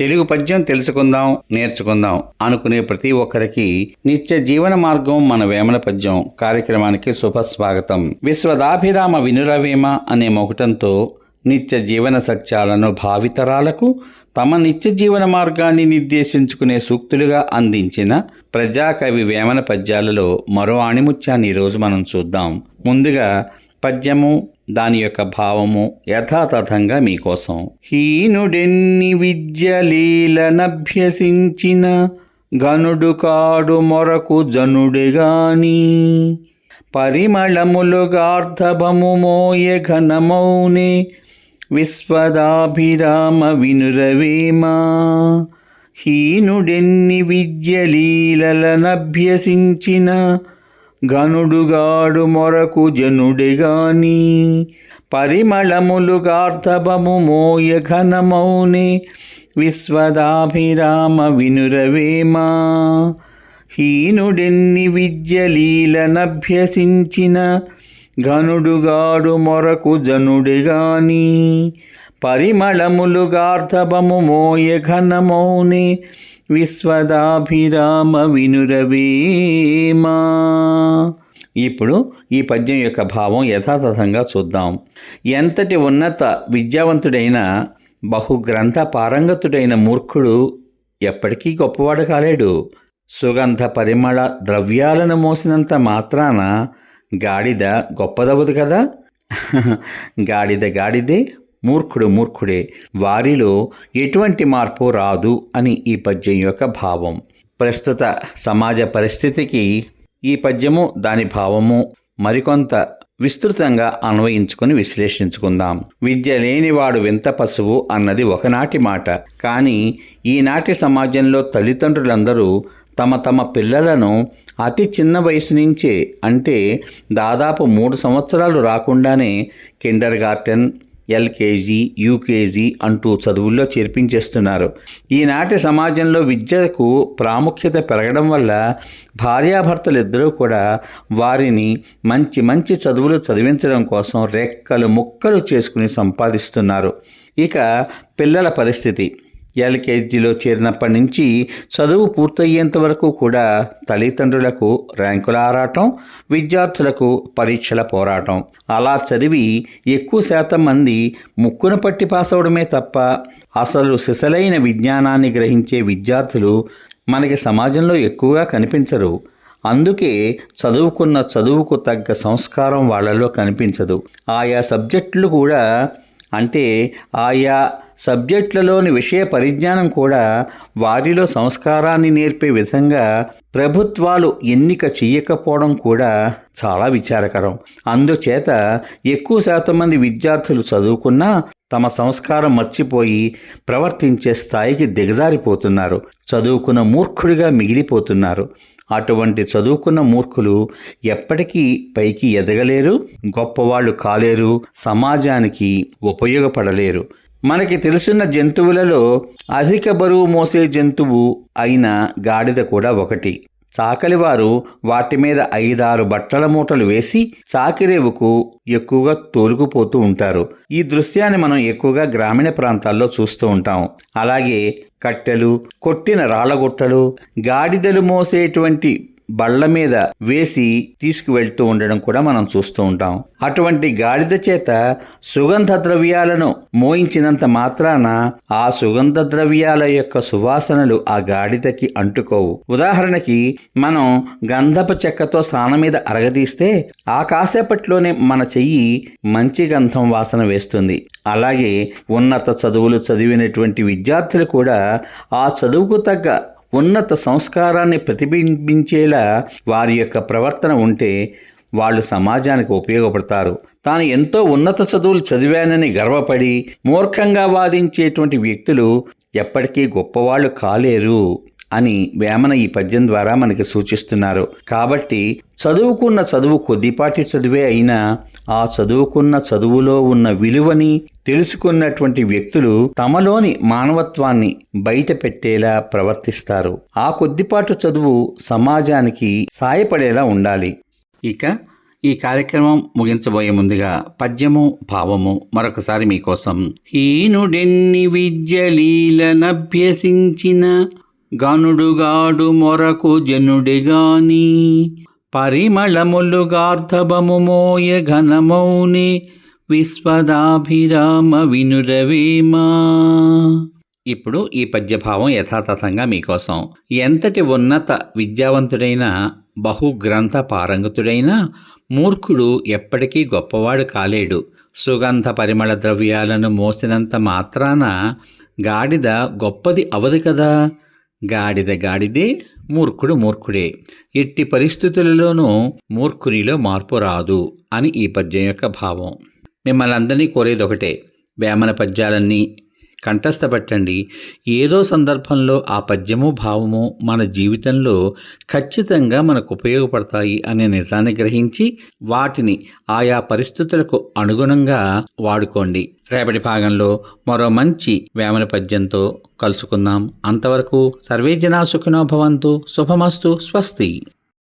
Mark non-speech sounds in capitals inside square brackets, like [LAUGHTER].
తెలుగు పద్యం తెలుసుకుందాం నేర్చుకుందాం అనుకునే ప్రతి ఒక్కరికి నిత్య జీవన మార్గం మన వేమన పద్యం కార్యక్రమానికి శుభస్వాగతం. విశ్వదాభిరామ వినురవేమ అనే మొకటంతో నిత్య జీవన సత్యాలను భావితరాలకు తమ నిత్య జీవన మార్గాన్ని నిర్దేశించుకునే సూక్తులుగా అందించిన ప్రజాకవి వేమన పద్యాలలో మరో ఆణిముత్యాన్ని ఈరోజు మనం చూద్దాం. ముందుగా పద్యము దాని యొక్క భావము యథాతథంగా మీకోసం హీనుడెన్ని విద్యలీలనభ్యసించిన గనుడు కాడు మొరకు జనుడెగాని పరిమళములుగార్ధభము మోయ ఘనమౌనే విశ్వదాభిరామ వినురవేమా. హీనుడెన్ని విద్యలీలనభ్యసించిన గనుడుగాడు మొరకు జనుడెగాని పరిమళములుగార్ధభము మోయ ఘనమౌని విశ్వదాభిరామ వినురవేమా. హీనుడెన్ని విద్యలీలనభ్యసించిన ఘనుడుగాడు మొరకు జనుడిగాని పరిమళములు గార్ధవము మోయ ఘనమౌని విశ్వదాభిరామ వినురవేమా ఇప్పుడు ఈ పద్యం యొక్క భావం యథాతథంగా చూద్దాం. ఎంతటి ఉన్నత విద్యావంతుడైన బహుగ్రంథ పారంగతుడైన మూర్ఖుడు ఎప్పటికీ గొప్పవాడు కాలేడు. సుగంధ పరిమళ ద్రవ్యాలను మోసినంత మాత్రాన గాడిద గొప్పదవదు కదా? [LAUGHS] గాడిద గాడిదే మూర్ఖుడు మూర్ఖుడే వారిలో ఎటువంటి మార్పు రాదు అని ఈ పద్యం యొక్క భావం. ప్రస్తుత సమాజ పరిస్థితికి ఈ పద్యము దాని భావము మరికొంత విస్తృతంగా అన్వయించుకొని విశ్లేషించుకుందాం. విద్య లేనివాడు వింత పశువు అన్నది ఒకనాటి మాట. కానీ ఈనాటి సమాజంలో తల్లిదండ్రులందరూ తమ తమ పిల్లలను అతి చిన్న వయసు నుంచే అంటే దాదాపు మూడు సంవత్సరాలు రాకుండానే కిండర్ గార్టెన్ ఎల్కేజీ యూకేజీ అంటూ చదువుల్లో చేర్పించేస్తున్నారు. ఈనాటి సమాజంలో విద్యకు ప్రాముఖ్యత పెరగడం వల్ల భార్యాభర్తలిద్దరూ కూడా వారిని మంచి మంచి చదువులు చదివించడం కోసం రెక్కలు ముక్కలు చేసుకుని సంపాదిస్తున్నారు. ఇక పిల్లల పరిస్థితి. ఎల్కేజీలో చేరినప్పటి నుంచి చదువు పూర్తయ్యేంత వరకు కూడా తల్లిదండ్రులకు ర్యాంకుల ఆరాటం విద్యార్థులకు పరీక్షల పోరాటం. అలా చదివి ఎక్కువ శాతం మంది ముక్కున పట్టి పాస్ అవడమే తప్ప అసలు సిసలైన విజ్ఞానాన్ని గ్రహించే విద్యార్థులు మనకి సమాజంలో ఎక్కువగా కనిపించరు. అందుకే చదువుకున్న చదువుకు తగ్గ సంస్కారం వాళ్ళలో కనిపించదు. ఆయా సబ్జెక్టులు కూడా అంటే ఆయా సబ్జెక్టులలోని విషయ పరిజ్ఞానం కూడా వారిలో సంస్కారాన్ని నేర్పే విధంగా ప్రభుత్వాలు ఎన్నిక చేయకపోవడం కూడా చాలా విచారకరం. అందుచేత ఎక్కువ శాతం మంది విద్యార్థులు చదువుకున్నా తమ సంస్కారం మర్చిపోయి ప్రవర్తించే స్థాయికి దిగజారిపోతున్నారు. చదువుకున్న మూర్ఖుడిగా మిగిలిపోతున్నారు. అటువంటి చదువుకున్న మూర్ఖులు ఎప్పటికీ పైకి ఎదగలేరు గొప్పవాళ్ళు కాలేరు సమాజానికి ఉపయోగపడలేరు. మనకి తెలిసిన జంతువులలో అధిక బరువు మోసే జంతువు అయిన గాడిద కూడా ఒకటి. చాకలివారు వాటి మీద ఐదారు బట్టల మూటలు వేసి చాకిరేవుకు ఎక్కువగా తోలుకుపోతూ ఉంటారు. ఈ దృశ్యాన్ని మనం ఎక్కువగా గ్రామీణ ప్రాంతాల్లో చూస్తూ ఉంటాం. అలాగే కట్టెలు కొట్టిన రాళ్ళగుట్టలు గాడిదలు మోసేటువంటి బళ్ళ మీద వేసి తీసుకువెళ్తూ ఉండడం కూడా మనం చూస్తూ ఉంటాం. అటువంటి గాడిద చేత సుగంధ ద్రవ్యాలను మోయించినంత మాత్రాన ఆ సుగంధ ద్రవ్యాల యొక్క సువాసనలు ఆ గాడిదకి అంటుకోవు. ఉదాహరణకి మనం గంధపు చెక్కతో స్నానం మీద అరగదీస్తే ఆ కాసేపట్లోనే మన చెయ్యి మంచి గంధం వాసన వేస్తుంది. అలాగే ఉన్నత చదువులు చదివినటువంటి విద్యార్థులు కూడా ఆ చదువుకు తగ్గ ఉన్నత సంస్కారాన్ని ప్రతిబింబించేలా వారి యొక్క ప్రవర్తన ఉంటే వాళ్ళు సమాజానికి ఉపయోగపడతారు. తాను ఎంతో ఉన్నత చదువులు చదివానని గర్వపడి మూర్ఖంగా వాదించేటువంటి వ్యక్తులు ఎప్పటికీ గొప్పవాళ్ళు కాలేరు. అని వేమన ఈ పద్యం ద్వారా మనకి సూచిస్తున్నారు. కాబట్టి చదువుకున్న చదువు కొద్దిపాటి చదువే అయినా ఆ చదువుకున్న చదువులో ఉన్న విలువని తెలుసుకున్నటువంటి వ్యక్తులు తమలోని మానవత్వాన్ని బయట పెట్టేలా ప్రవర్తిస్తారు. ఆ కొద్దిపాటు చదువు సమాజానికి సాయపడేలా ఉండాలి. ఇక ఈ కార్యక్రమం ముగించబోయే ముందుగా పద్యము భావము మరొకసారి మీకోసం. హీనుడెన్ని విద్యలీలనభ్యసించిన గనుడుగాడు మొరకు జనుడిగాని పరిమళములుగార్ధబము మోయ ఘనమౌని విశ్వదాభిరామ వినురవేమా? ఇప్పుడు ఈ పద్యభావం యథాతథంగా మీకోసం ఎంతటి ఉన్నత విద్యావంతుడైన బహుగ్రంథ పారంగతుడైనా మూర్ఖుడు ఎప్పటికీ గొప్పవాడు కాలేడు. సుగంధ పరిమళ ద్రవ్యాలను మోసినంత మాత్రాన గాడిద గొప్పది అవదు కదా? గాడిద గాడిదే మూర్ఖుడు మూర్ఖుడే. ఎట్టి పరిస్థితులలోనూ మూర్ఖునిలో మార్పు రాదు అని ఈ పద్యం యొక్క భావం. మిమ్మల్ని అందరినీ కోరేది ఒకటే వేమన పద్యాలన్నీ కంఠస్థపెట్టండి. ఏదో సందర్భంలో ఆ పద్యము భావము మన జీవితంలో ఖచ్చితంగా మనకు ఉపయోగపడతాయి అనే నిజాన్ని గ్రహించి వాటిని ఆయా పరిస్థితులకు అనుగుణంగా వాడుకోండి. రేపటి భాగంలో మరో మంచి వేమన పద్యంతో కలుసుకుందాం. అంతవరకు సర్వే జనా సుఖినో భవంతు. శుభమస్తు. స్వస్తి.